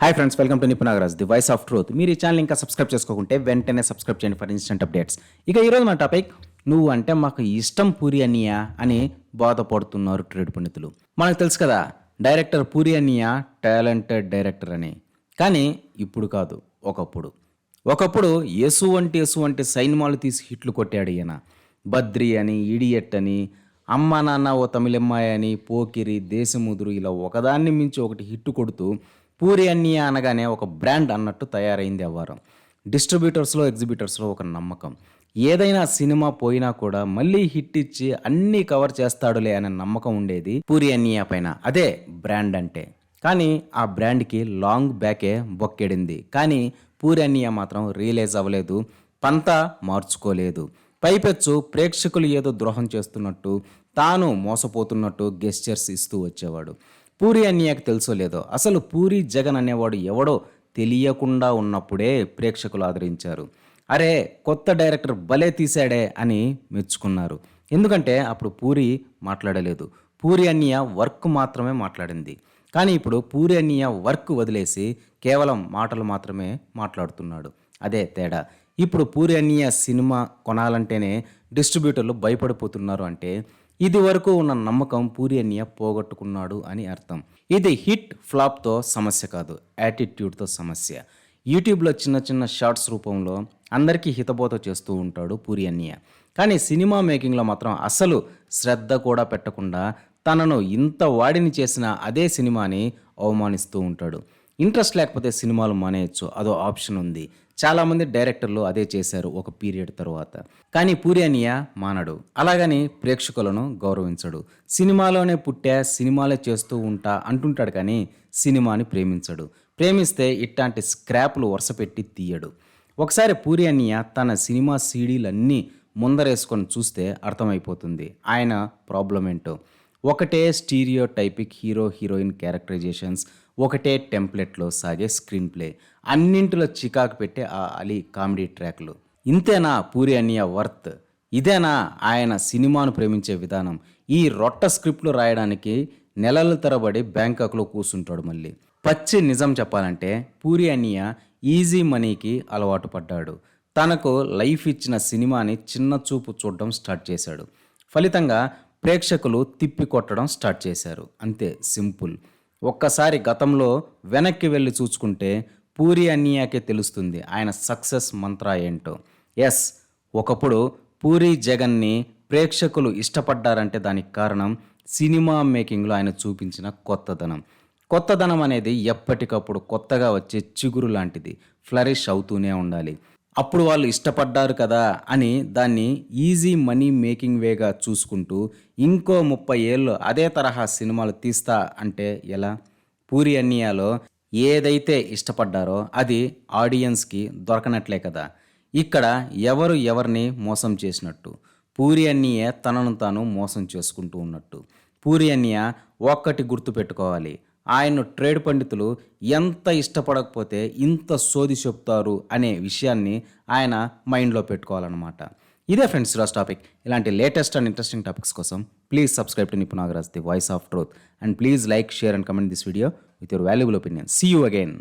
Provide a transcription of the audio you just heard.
Hi friends welcome to Nipunagaraj the voice of truth మీరు ఈ channel ఇంకా subscribe చేసుకోకుంటే వెంటనే సబ్స్క్రైబ్ చేయండి ఫర్ ఇన్స్టెంట్ అప్డేట్స్ ఇక ఈరోజు మన టాపిక్ నువ్వు అంటే మాకు ఇష్టం పూరి అనియా అని బాధపడుతున్నారు ట్రేడ్ పండితులు. మనకు తెలుసు కదా డైరెక్టర్ పూరి అనియా టాలెంటెడ్ డైరెక్టర్ అని. కానీ ఇప్పుడు కాదు ఒకప్పుడు. ఒకప్పుడు యేసు వంటి యేసు వంటి సైన్మాలు తీసి హిట్లు కొట్టాడు ఈయన. బద్రి అని ఇడియట్ అని అమ్మ నాన్న ఓ తమిళమ్మాయి అని పోకిరి దేశముదురు ఇలా ఒకదాన్ని మించి ఒకటి హిట్ కొడుతూ పూరి అన్నయ్య అనగానే ఒక బ్రాండ్ అన్నట్టు తయారైంది అవ్వారం డిస్ట్రిబ్యూటర్స్లో ఎగ్జిబిటర్స్లో ఒక నమ్మకం. ఏదైనా సినిమా పోయినా కూడా మళ్ళీ హిట్ ఇచ్చి అన్నీ కవర్ చేస్తాడులే అనే నమ్మకం ఉండేది పూరి అన్నయ్య పైన. అదే బ్రాండ్ అంటే. కానీ ఆ బ్రాండ్కి లాంగ్ బ్యాకే బొక్కెడింది. కానీ పూరి అన్నయ్య మాత్రం రియలైజ్ అవ్వలేదు. పంత మార్చుకోలేదు. పైపెచ్చు ప్రేక్షకులు ఏదో ద్రోహం చేస్తున్నట్టు తాను మోసపోతున్నట్టు గెస్చర్స్ ఇస్తూ వచ్చేవాడు. పూరి అన్నయ్యకు తెలుసో లేదో? అసలు పూరి జగన్ అనేవాడు ఎవడో తెలియకుండా ఉన్నప్పుడే ప్రేక్షకులు ఆదరించారు. అరే కొత్త డైరెక్టర్ భలే తీశాడే అని మెచ్చుకున్నారు. ఎందుకంటే అప్పుడు పూరి మాట్లాడలేదు. పూరి అన్నయ్య వర్క్ మాత్రమే మాట్లాడింది. కానీ ఇప్పుడు పూరి అన్నయ్య వర్క్ వదిలేసి కేవలం మాటలు మాత్రమే మాట్లాడుతున్నాడు. అదే తేడా. ఇప్పుడు పూరి అన్నయ్య సినిమా కొనాలంటేనే డిస్ట్రిబ్యూటర్లు భయపడిపోతున్నారు అంటే ఇది వరకు ఉన్న నమ్మకం పూరి అన్నయ్య పోగొట్టుకున్నాడు అని అర్థం. ఇది హిట్ ఫ్లాప్తో సమస్య కాదు యాటిట్యూడ్తో సమస్య. యూట్యూబ్లో చిన్న చిన్న షార్ట్స్ రూపంలో అందరికీ హితబోధ చేస్తూ ఉంటాడు పూరి అన్నయ్య కానీ సినిమా మేకింగ్లో మాత్రం అసలు శ్రద్ధ కూడా పెట్టకుండా తనను ఇంత వాడిని చేసిన అదే సినిమాని అవమానిస్తూ ఉంటాడు. ఇంట్రెస్ట్ లేకపోతే సినిమాలు మానేయచ్చు. అదో ఆప్షన్ ఉంది. చాలామంది డైరెక్టర్లు అదే చేశారు ఒక పీరియడ్ తర్వాత. కానీ పూరి మానడు. అలాగని ప్రేక్షకులను గౌరవించడు. సినిమాలోనే పుట్టా సినిమాలే చేస్తూ ఉంటా అంటుంటాడు కానీ సినిమాని ప్రేమించడు. ప్రేమిస్తే ఇట్లాంటి స్క్రాప్లు వరుసపెట్టి తీయడు. ఒకసారి పూరి అన్నయ్య తన సినిమా సీడీలన్నీ ముందరేసుకొని చూస్తే అర్థమైపోతుంది. ఆయన ప్రాబ్లం ఏంటో ఒకటే స్టీరియో టైపిక్ హీరో హీరోయిన్ క్యారెక్టరైజేషన్స్ ఒకటే టెంప్లెట్లో సాగే స్క్రీన్ ప్లే. అన్నింటిలో చికాకు పెట్టే ఆ అలీ కామెడీ ట్రాక్లు. ఇంతేనా పూరి అన్నయ్య వర్త్? ఇదేనా ఆయన సినిమాను ప్రేమించే విధానం? ఈ రొట్ట స్క్రిప్ట్లు రాయడానికి నెలల తరబడి బ్యాంకాక్లో కూర్చుంటాడు మళ్ళీ. పచ్చి నిజం చెప్పాలంటే పూరి అన్నయ్య ఈజీ మనీకి అలవాటు పడ్డాడు. తనకు లైఫ్ ఇచ్చిన సినిమాని చిన్న చూపు చూడడం స్టార్ట్ చేశాడు. ఫలితంగా ప్రేక్షకులు తిప్పి కొట్టడం స్టార్ట్ చేశారు. అంతే సింపుల్. ఒక్కసారి గతంలో వెనక్కి వెళ్ళి చూసుకుంటే పూరి అన్నయ్యకే తెలుస్తుంది ఆయన సక్సెస్ మంత్ర ఏంటో. ఎస్ ఒకప్పుడు పూరి జగన్ని ప్రేక్షకులు ఇష్టపడ్డారంటే దానికి కారణం సినిమా మేకింగ్లో ఆయన చూపించిన కొత్తదనం. కొత్తదనం అనేది ఎప్పటికప్పుడు కొత్తగా వచ్చే చిగురు లాంటిది ఫ్లరిష్ అవుతూనే ఉండాలి. అప్పుడు వాళ్ళు ఇష్టపడ్డారు కదా అని దాన్ని ఈజీ మనీ మేకింగ్ వేగా చూసుకుంటూ ఇంకో ముప్పై ఏళ్ళు అదే తరహా సినిమాలు తీస్తా అంటే ఎలా? పూరి అన్నియాలో ఏదైతే ఇష్టపడ్డారో అది ఆడియన్స్కి దొరకనట్లే కదా. ఇక్కడ ఎవరు ఎవరిని మోసం చేసినట్టు? పూరి అన్నయ్య తనను తాను మోసం చేసుకుంటూ ఉన్నట్టు. పూరి అన్నయ్య ఒక్కటి గుర్తుపెట్టుకోవాలి. ఆయన ట్రేడ్ పండితులు ఎంత ఇష్టపడకపోతే ఇంత సోది చెప్తారు అనే విషయాన్ని ఆయన మైండ్లో పెట్టుకోవాలన్నమాట. ఇదే ఫ్రెండ్స్ ఈరోజు టాపిక్. ఇలాంటి లేటెస్ట్ అండ్ ఇంట్రెస్టింగ్ టాపిక్స్ కోసం please subscribe to Nipunagaraj the voice of truth and please like share and comment this video with your valuable opinion. See you again